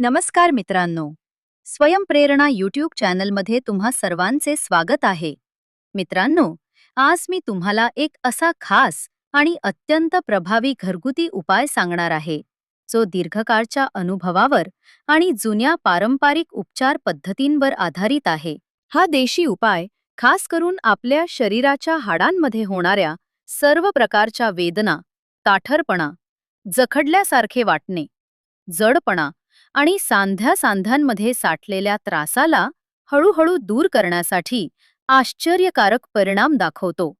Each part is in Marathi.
नमस्कार मित्रांनो. स्वयंप्रेरणा यूट्यूब चॅनलमध्ये तुम्हा सर्वांचे स्वागत आहे. मित्रांनो आज मी तुम्हाला एक असा खास आणि अत्यंत प्रभावी घरगुती उपाय सांगणार आहे जो दीर्घकाळच्या अनुभवावर आणि जुन्या पारंपरिक उपचार पद्धतींवर आधारित आहे. हा देशी उपाय खास करून आपल्या शरीराच्या हाडांमध्ये होणाऱ्या सर्व प्रकारच्या वेदना ताठरपणा जखडल्यासारखे वाटणे जडपणा आणि सांध्या सांध्यांमध्ये साठलेल्या त्रासाला हळूहळू दूर करण्यासाठी आश्चर्यकारक परिणाम दाखवतो.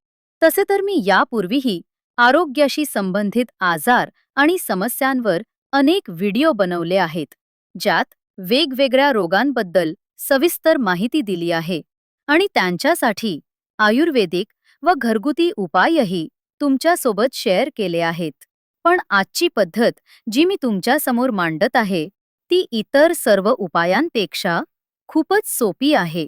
तसे तर मी यापूर्वीही आरोग्याशी संबंधित आजार आणि समस्यांवर अनेक व्हिडिओ बनवले आहेत ज्यात वेगवेगळ्या रोगांबद्दल सविस्तर माहिती दिली आहे आणि त्यांच्यासाठी आयुर्वेदिक व घरगुती उपायही तुमच्यासोबत शेअर केले आहेत. पण आजची पद्धत जी मी तुमच्यासमोर मांडत आहे ती इतर सर्व उपायांपेक्षा खूपच सोपी आहे.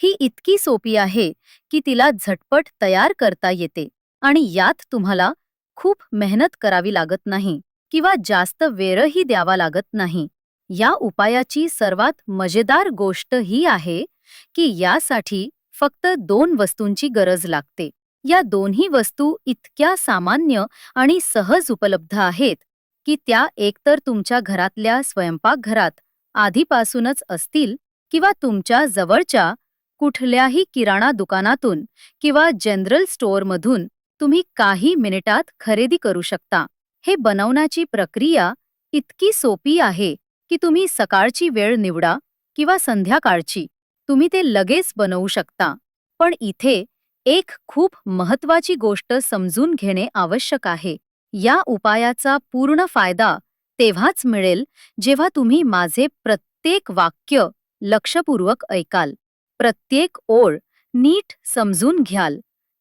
ही इतकी सोपी आहे की तिला झटपट तयार करता येते आणि यात तुम्हाला खूप मेहनत करावी लागत नाही किंवा जास्त वेळही द्यावा लागत नाही. या उपायाची सर्वात मजेदार गोष्ट ही आहे की यासाठी फक्त दोन वस्तूंची गरज लागते. या दोन्ही वस्तू इतक्या सामान्य आणि सहज उपलब्ध आहेत की त्या एकतर तुमच्या घरातल्या स्वयंपाकघरात आधीपासूनच असतील किंवा तुमच्या जवळच्या कुठल्याही किराणा दुकानातून किंवा जनरल स्टोअरमधून तुम्ही काही मिनिटात खरेदी करू शकता. हे बनवण्याची प्रक्रिया इतकी सोपी आहे की तुम्ही सकाळची वेळ निवडा किंवा संध्याकाळची. तुम्ही ते लगेच बनवू शकता. पण इथे एक खूप महत्वाची गोष्ट समजून घेणे आवश्यक आहे. या उपायाचा पूर्ण फायदा तेव्हाच मिळेल जेव्हा तुम्ही माझे प्रत्येक वाक्य लक्षपूर्वक ऐकाल. प्रत्येक ओळ नीट समजून घ्याल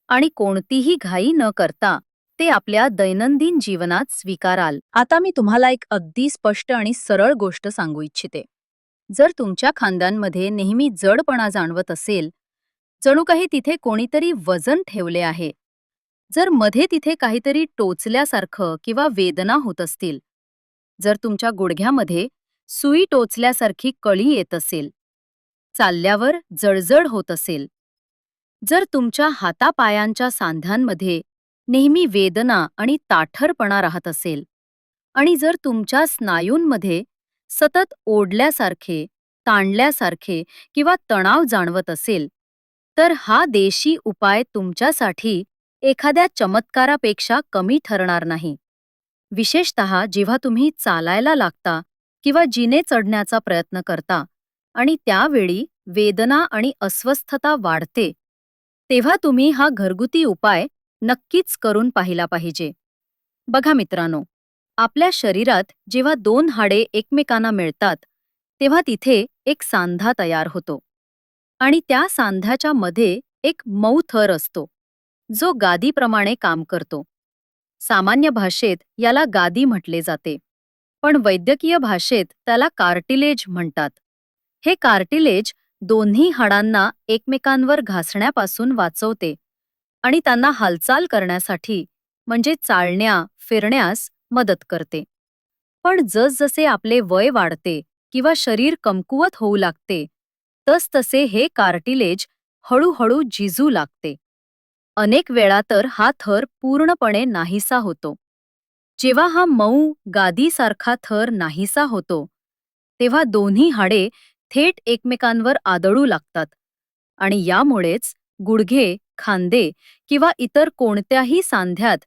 आणि कोणतीही घाई न करता ते आपल्या दैनंदिन जीवनात स्वीकाराल. आता मी तुम्हाला एक अगदी स्पष्ट आणि सरळ गोष्ट सांगू इच्छिते. जर तुमच्या खांद्यांमध्ये नेहमी जडपणा जाणवत असेल जणू काही तिथे कोणीतरी वजन ठेवले आहे जर मध्ये तिथे काहीतरी टोचल्यासारखं किंवा वेदना होत असतील जर तुमच्या गुडघ्यामध्ये सुई टोचल्यासारखी कळी येत असेल चालल्यावर जळजळ होत असेल जर तुमच्या हातापायांच्या सांध्यांमध्ये नेहमी वेदना आणि ताठरपणा राहत असेल आणि जर तुमच्या स्नायूंमध्ये सतत ओढल्यासारखे ताणल्यासारखे किंवा तणाव जाणवत असेल तर हा देशी उपाय तुमच्यासाठी एखाद्या चमत्कारापेक्षा कमी ठरणार नाही. विशेषत जेव्हा तुम्ही चालायला लागता किंवा जिने चढण्याचा प्रयत्न करता आणि त्यावेळी वेदना आणि अस्वस्थता वाढते तेव्हा तुम्ही हा घरगुती उपाय नक्कीच करून पाहिला पाहिजे. बघा मित्रांनो आपल्या शरीरात जेव्हा दोन हाडे एकमेकांना मिळतात तेव्हा तिथे एक सांधा तयार होतो आणि त्या सांध्याच्या मध्ये एक मऊ थर असतो. जो गादीप्रमाणे काम करतो. सामान्य भाषेत याला गादी म्हटले जाते. पण वैद्यकीय भाषेत त्याला कार्टिलेज म्हणतात. हे कार्टिलेज दोन्ही हाडांना एकमेकांवर घासण्यापासून वाचवते आणि त्यांना हालचाल करण्यासाठी म्हणजे चालण्या फिरण्यास मदत करते. पण जसजसे आपले वय वाढते किंवा शरीर कमकुवत होऊ लागते तसतसे हे कार्टिलेज हळूहळू झिजू लागते. अनेक वेळा तर हा थर पूर्णपणे नाहीसा होतो. जेव्हा हा मऊ गादीसारखा थर नाहीसा होतो तेव्हा दोन्ही हाडे थेट एकमेकांवर आदळू लागतात आणि यामुळेच गुडघे खांदे किंवा इतर कोणत्याही सांध्यात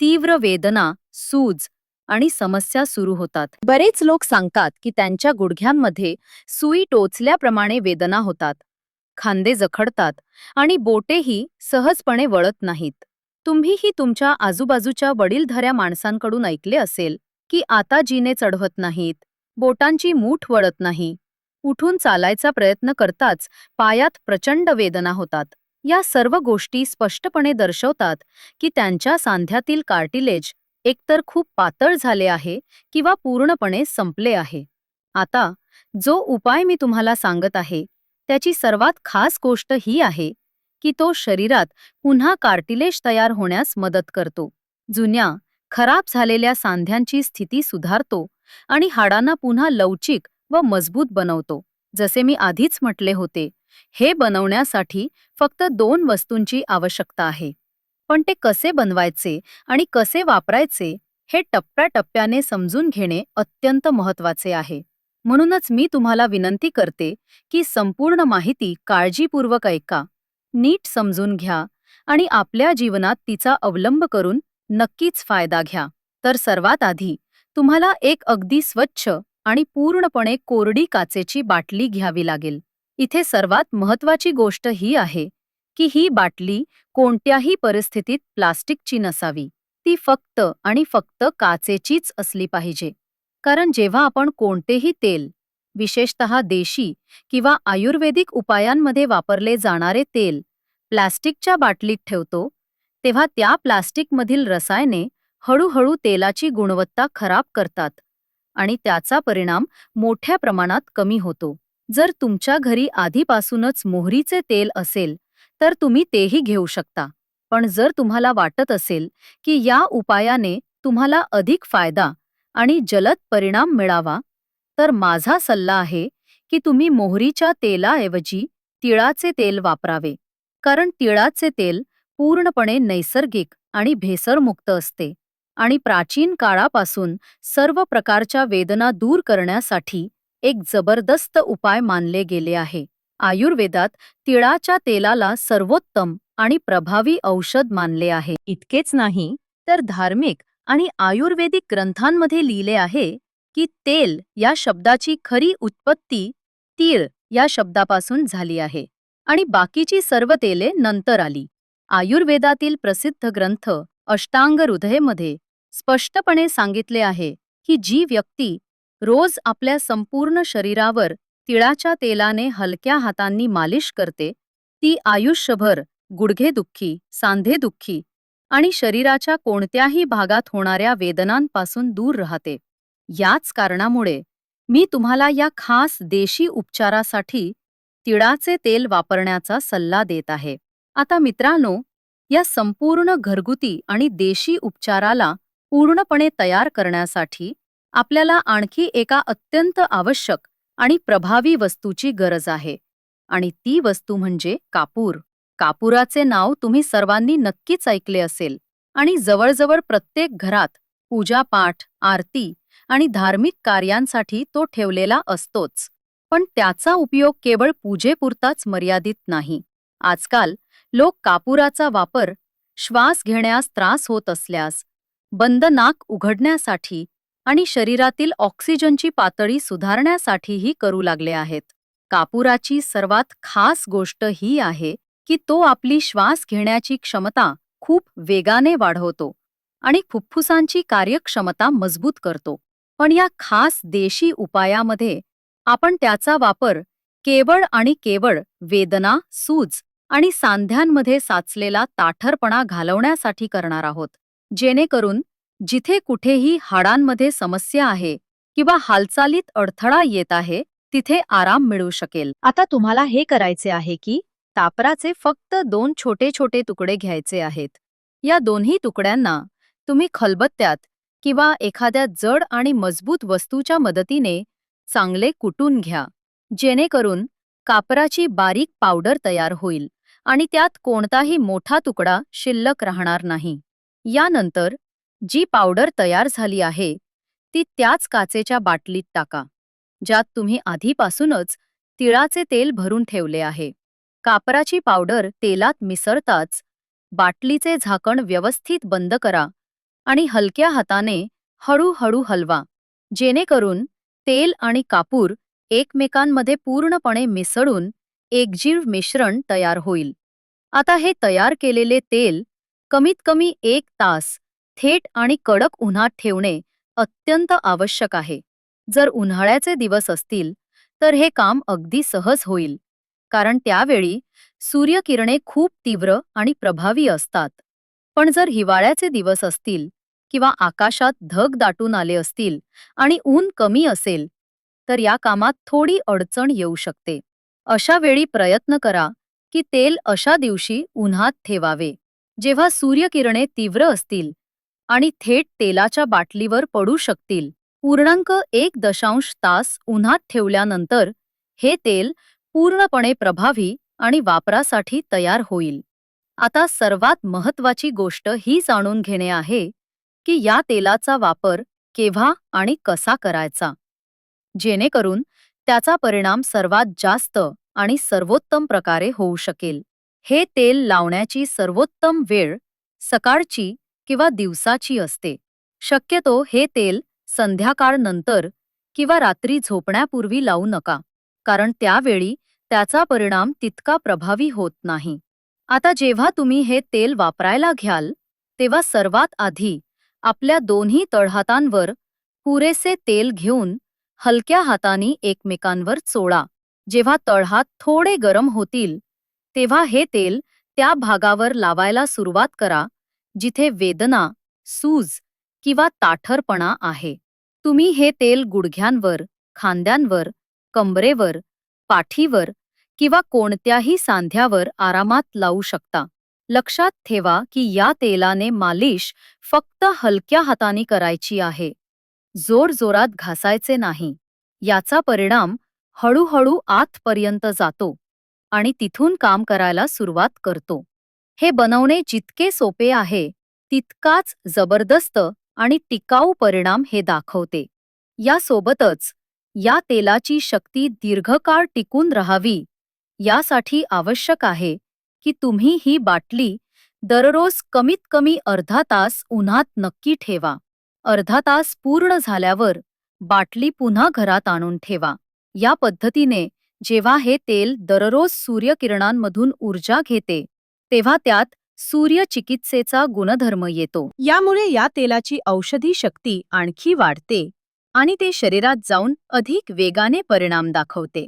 तीव्र वेदना सूज आणि समस्या सुरू होतात. बरेच लोक सांगतात की त्यांच्या गुडघ्यांमध्ये सुई टोचल्याप्रमाणे वेदना होतात. खांदे जखडतात आणि बोटेही सहजपणे वळत नाहीत. तुम्हीही तुमच्या आजूबाजूच्या वडीलधऱ्या माणसांकडून ऐकले असेल की आता जीने चढवत नाहीत बोटांची मूठ वळत नाही. उठून चालायचा प्रयत्न करताच पायात प्रचंड वेदना होतात. या सर्व गोष्टी स्पष्टपणे दर्शवतात की त्यांच्या सांध्यातील कार्टिलेज एकतर खूप पातळ झाले आहे किंवा पूर्णपणे संपले आहे. आता जो उपाय मी तुम्हाला सांगत आहे त्याची सर्वात खास गोष्ट ही आहे की तो शरीरात पुन्हा कार्टिलेज तयार होण्यास मदत करतो. जुन्या खराब झालेल्या सांध्यांची स्थिती सुधारतो आणि हाडांना पुन्हा लवचिक व मजबूत बनवतो. जसे मी आधीच म्हटले होते हे बनवण्यासाठी फक्त दोन वस्तूंची आवश्यकता आहे. पण ते कसे बनवायचे आणि कसे वापरायचे हे टप्प्याटप्प्याने समजून घेणे अत्यंत महत्त्वाचे आहे. म्हणूनच मी तुम्हाला विनंती करते की संपूर्ण माहिती काळजीपूर्वक ऐका नीट समजून घ्या आणि आपल्या जीवनात तिचा अवलंब करून नक्कीच फायदा घ्या. तर सर्वात आधी तुम्हाला एक अगदी स्वच्छ आणि पूर्णपणे कोरडी काचेची बाटली घ्यावी लागेल. इथे सर्वात महत्वाची गोष्ट ही आहे की ही बाटली कोणत्याही परिस्थितीत प्लास्टिकची नसावी. ती फक्त आणि फक्त काचेचीच असली पाहिजे. कारण जेव्हा आपण कोणतेही तेल विशेषतः देशी किंवा आयुर्वेदिक उपायांमध्ये वापरले जाणारे तेल प्लास्टिकच्या बाटलीत ठेवतो तेव्हा त्या प्लास्टिकमधील रसायने हळूहळू तेलाची गुणवत्ता खराब करतात आणि त्याचा परिणाम मोठ्या प्रमाणात कमी होतो. जर तुमच्या घरी आधीपासूनच मोहरीचे तेल असेल तर तुम्ही तेही घेऊ शकता. पण जर तुम्हाला वाटत असेल की या उपायाने तुम्हाला अधिक फायदा आणि जलद परिणाम मिळावा. तर माझा सल्ला आहे की तुम्ही मोहरीच्या तेलाऐवजी तिळाचे तेल वापरावे. कारण तिळाचे तेल पूर्णपणे नैसर्गिक आणि भेसरमुक्त असते आणि प्राचीन काळापासून सर्व प्रकारच्या वेदना दूर करण्यासाठी एक जबरदस्त उपाय मानले गेले आहे. आयुर्वेदात तिळाच्या तेलाला सर्वोत्तम आणि प्रभावी औषध मानले आहे. इतकेच नाही तर धार्मिक आणि आयुर्वेदिक ग्रंथांमध्ये लिहिले आहे की तेल या शब्दाची खरी उत्पत्ती तीळ या शब्दापासून झाली आहे आणि बाकीची सर्व तेले नंतर आली. आयुर्वेदातील प्रसिद्ध ग्रंथ अष्टांग हृदयमध्ये स्पष्टपणे सांगितले आहे की जी व्यक्ती रोज आपल्या संपूर्ण शरीरावर तिळाच्या तेलाने हलक्या हातांनी मालिश करते ती आयुष्यभर गुडघेदुखी सांधेदुखी आणि शरीराच्या कोणत्याही भागात होणाऱ्या वेदनांपासून दूर राहते. याच कारणामुळे मी तुम्हाला या खास देशी उपचारासाठी तिळाचे तेल वापरण्याचा सल्ला देत आहे. आता मित्रांनो या संपूर्ण घरगुती आणि देशी उपचाराला पूर्णपणे तयार करण्यासाठी आपल्याला आणखी एका अत्यंत आवश्यक आणि प्रभावी वस्तूची गरज आहे. आणि ती वस्तू म्हणजे कापूर. कापुराचे नाव तुम्ही सर्वांनी नक्कीच ऐकले असेल. आणि जवळजवळ प्रत्येक घरात पूजापाठ आरती आणि धार्मिक कार्यांसाठी तो ठेवलेला असतोच. पण त्याचा उपयोग केवळ पूजेपुरताच मर्यादित नाही. आजकाल लोक कापुराचा वापर श्वास घेण्यास त्रास होत असल्यास बंद नाक उघडण्यासाठी आणि शरीरातील ऑक्सिजनची पातळी सुधारण्यासाठीही करू लागले आहेत. कापुराची सर्वात खास गोष्ट ही आहे की तो आपली श्वास घेण्याची क्षमता खूप वेगाने वाढवतो आणि फुफ्फुसांची कार्यक्षमता मजबूत करतो. पण या खास देशी उपायामध्ये आपण त्याचा वापर केवळ आणि केवळ वेदना सूज आणि सांध्यांमध्ये साचलेला ताठरपणा घालवण्यासाठी करणार आहोत जेणेकरून जिथे कुठेही हाडांमध्ये समस्या आहे किंवा हालचालीत अडथळा येत आहे तिथे आराम मिळू शकेल. आता तुम्हाला हे करायचे आहे की तापराचे फक्त दोन छोटे छोटे तुकडे घ्यायचे आहेत. या दोन्ही तुकड्यांना तुम्ही खलबत्त्यात किंवा एखाद्या जड आणि मजबूत वस्तूच्या मदतीने चांगले कुटून घ्या जेणेकरून कापराची बारीक पावडर तयार होईल आणि त्यात कोणताही मोठा तुकडा शिल्लक राहणार नाही. यानंतर जी पावडर तयार झाली आहे ती त्याच काचेच्या बाटलीत टाका ज्यात तुम्ही आधीपासूनच तिळाचे तेल भरून ठेवले आहे. कापराची पावडर तेलात मिसळताच. बाटलीचे झाकण व्यवस्थित बंद करा आणि हलक्या हाताने हळूहळू हलवा. जेणेकरून तेल आणि कापूर एकमेकांमध्ये पूर्णपणे मिसळून एकजीव मिश्रण तयार होईल. आता हे तयार केलेले तेल कमीत कमी एक तास थेट आणि कडक उन्हात ठेवणे अत्यंत आवश्यक आहे. जर उन्हाळ्याचे दिवस असतील तर हे काम अगदी सहज होईल. कारण त्यावेळी सूर्यकिरणे खूप तीव्र आणि प्रभावी असतात. पण जर हिवाळ्याचे दिवस असतील किंवा आकाशात धग दाटून आले असतील आणि ऊन कमी असेल तर या कामात थोडी अडचण येऊ शकते. अशा वेळी प्रयत्न करा की तेल अशा दिवशी उन्हात ठेवावे जेव्हा सूर्यकिरणे तीव्र असतील आणि थेट तेलाच्या बाटलीवर पडू शकतील. पूर्णांक एक दशांश तास उन्हात ठेवल्यानंतर हे तेल पूर्णपणे प्रभावी आणि वापरासाठी तयार होईल. आता सर्वात महत्वाची गोष्ट ही जाणून घेणे आहे की या तेलाचा वापर केव्हा आणि कसा करायचा. जेणेकरून त्याचा परिणाम सर्वात जास्त आणि सर्वोत्तम प्रकारे होऊ शकेल. हे तेल लावण्याची सर्वोत्तम वेळ सकाळची किंवा दिवसाची असते. शक्यतो हे तेल संध्याकाळनंतर किंवा रात्री झोपण्यापूर्वी लावू नका कारण त्यावेळी त्याचा परिणाम तितका प्रभावी होत नाही. आता जेव्हा तुम्ही हे तेल वापरायला घ्याल तेव्हा सर्वात आधी आपल्या दोन्ही तळहातांवर पुरेसे तेल घेऊन हलक्या हातानी एकमेकांवर चोळा. जेव्हा तळहात थोडे गरम होतील तेव्हा हे तेल त्या भागावर लावायला सुरुवात करा जिथे वेदना सूज किंवा ताठरपणा आहे. तुम्ही हे तेल गुडघ्यांवर खांद्यांवर कंबरेवर पाठीवर किंवा कोणत्याही सांध्यावर आरामात लावू शकता. लक्षात ठेवा की या तेलाने मालिश फक्त हलक्या हाताने करायची आहे. जोरजोरात घासायचे नाही. याचा परिणाम हळूहळू आतपर्यंत जातो आणि तिथून काम करायला सुरुवात करतो. हे बनवणे जितके सोपे आहे तितकाच जबरदस्त आणि टिकाऊ परिणाम हे दाखवते. यासोबतच या तेलाची शक्ती दीर्घकाळ टिकून राहावी यासाठी आवश्यक आहे की तुम्ही ही बाटली दररोज कमीत कमी अर्धा तास उन्हात नक्की ठेवा. अर्धा तास पूर्ण झाल्यावर बाटली पुन्हा घरात आणून ठेवा. या पद्धतीने जेव्हा हे तेल दररोज सूर्यकिरणांमधून ऊर्जा घेते तेव्हा त्यात सूर्यचिकित्सेचा गुणधर्म येतो. यामुळे या तेलाची औषधी शक्ती आणखी वाढते आणि ते शरीरात जाऊन अधिक वेगाने परिणाम दाखवते.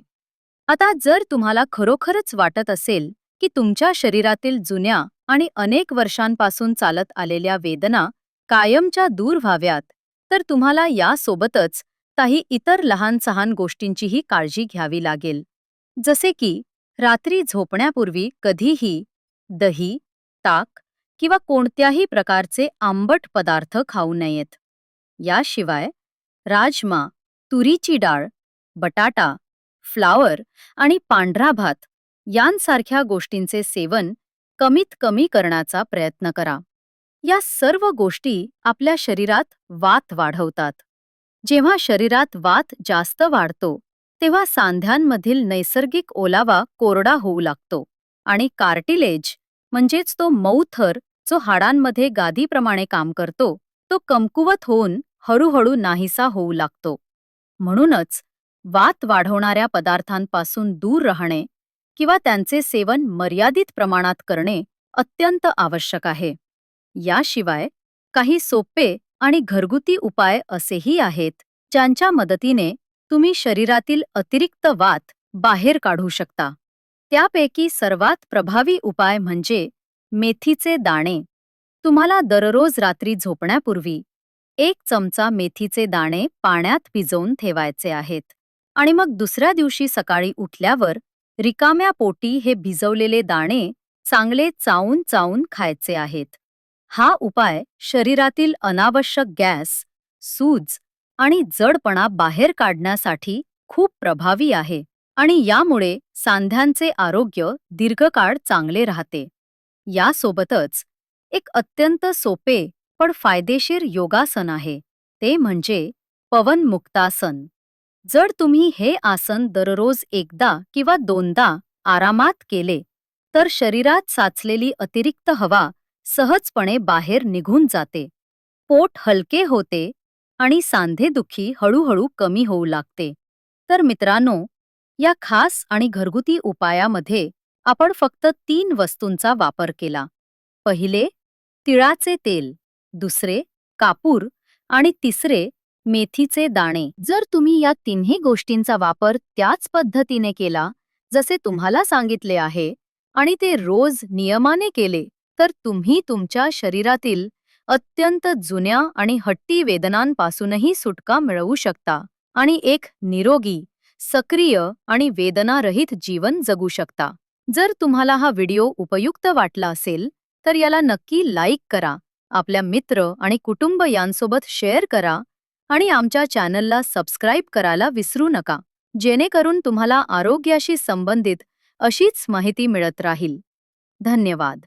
आता जर तुम्हाला खरोखरच वाटत असेल की तुमच्या शरीरातील जुन्या आणि अनेक वर्षांपासून चालत आलेल्या वेदना कायमच्या दूर व्हाव्यात तर तुम्हाला यासोबतच काही इतर लहान सहान गोष्टींचीही काळजी घ्यावी लागेल. जसे की रात्री झोपण्यापूर्वी कधीही दही ताक किंवा कोणत्याही प्रकारचे आंबट पदार्थ खाऊ नयेत. याशिवाय राजमा तुरीची डाळ बटाटा फ्लावर आणि पांढरा भात यांसारख्या गोष्टींचे सेवन कमीत कमी करण्याचा प्रयत्न करा. या सर्व गोष्टी आपल्या शरीरात वात वाढवतात. जेव्हा शरीरात वात जास्त वाढतो तेव्हा सांध्यांमधील नैसर्गिक ओलावा कोरडा होऊ लागतो आणि कार्टिलेज म्हणजेच तो मऊ थर जो हाडांमध्ये गादीप्रमाणे काम करतो तो कमकुवत होऊन हळूहळू नाहीसा होऊ लागतो. म्हणूनच वात वाढवणाऱ्या पदार्थांपासून दूर राहणे किंवा त्यांचे सेवन मर्यादित प्रमाणात करणे अत्यंत आवश्यक आहे. याशिवाय काही सोपे आणि घरगुती उपाय असेही आहेत ज्यांच्या मदतीने तुम्ही शरीरातील अतिरिक्त वात बाहेर काढू शकता. त्यापैकी सर्वात प्रभावी उपाय म्हणजे मेथीचे दाणे. तुम्हाला दररोज रात्री झोपण्यापूर्वी एक चमचा मेथीचे दाणे पाण्यात भिजवून ठेवायचे आहेत. आणि मग दुसऱ्या दिवशी सकाळी उठल्यावर रिकाम्या पोटी हे भिजवलेले दाणे चांगले चावून चावून खायचे आहेत. हा उपाय शरीरातील अनावश्यक गॅस सूज आणि जडपणा बाहेर काढण्यासाठी खूप प्रभावी आहे आणि यामुळे सांध्यांचे आरोग्य दीर्घकाळ चांगले राहते. यासोबतच एक अत्यंत सोपे पण फायदेशीर योगासन आहे ते म्हणजे पवन मुक्तासन जर तुम्ही हे आसन दररोज एकदा किंवा दोनदा आरामात केले तर शरीरात साचलेली अतिरिक्त हवा सहजपणे बाहेर निघून जाते. पोट हलके होते आणि सांधेदुखी हळूहळू कमी होऊ लागते. तर मित्रांनो या खास आणि घरगुती उपायामध्ये आपण फक्त तीन वस्तूंचा वापर केला. पहिले तिळाचे तेल दुसरे कापूर आणि तिसरे मेथीचे दाणे. जर तुम्ही या तिन्ही गोष्टींचा वापर त्याच पद्धतीने केला जसे तुम्हाला सांगितले आहे आणि ते रोज नियमाने केले तर तुम्ही तुमच्या शरीरातील अत्यंत जुन्या आणि हट्टी वेदनांपासूनही सुटका मिळवू शकता आणि एक निरोगी सक्रिय आणि वेदनारहित जीवन जगू शकता. जर तुम्हाला हा व्हिडिओ उपयुक्त वाटला असेल तर याला नक्की लाईक करा आपल्या मित्र आणि कुटुंब यांसोबत शेअर करा आणि आमच्या चॅनलला सबस्क्राईब करायला विसरू नका. जेणेकरून तुम्हाला आरोग्याशी संबंधित अशीच माहिती मिळत राहील. धन्यवाद.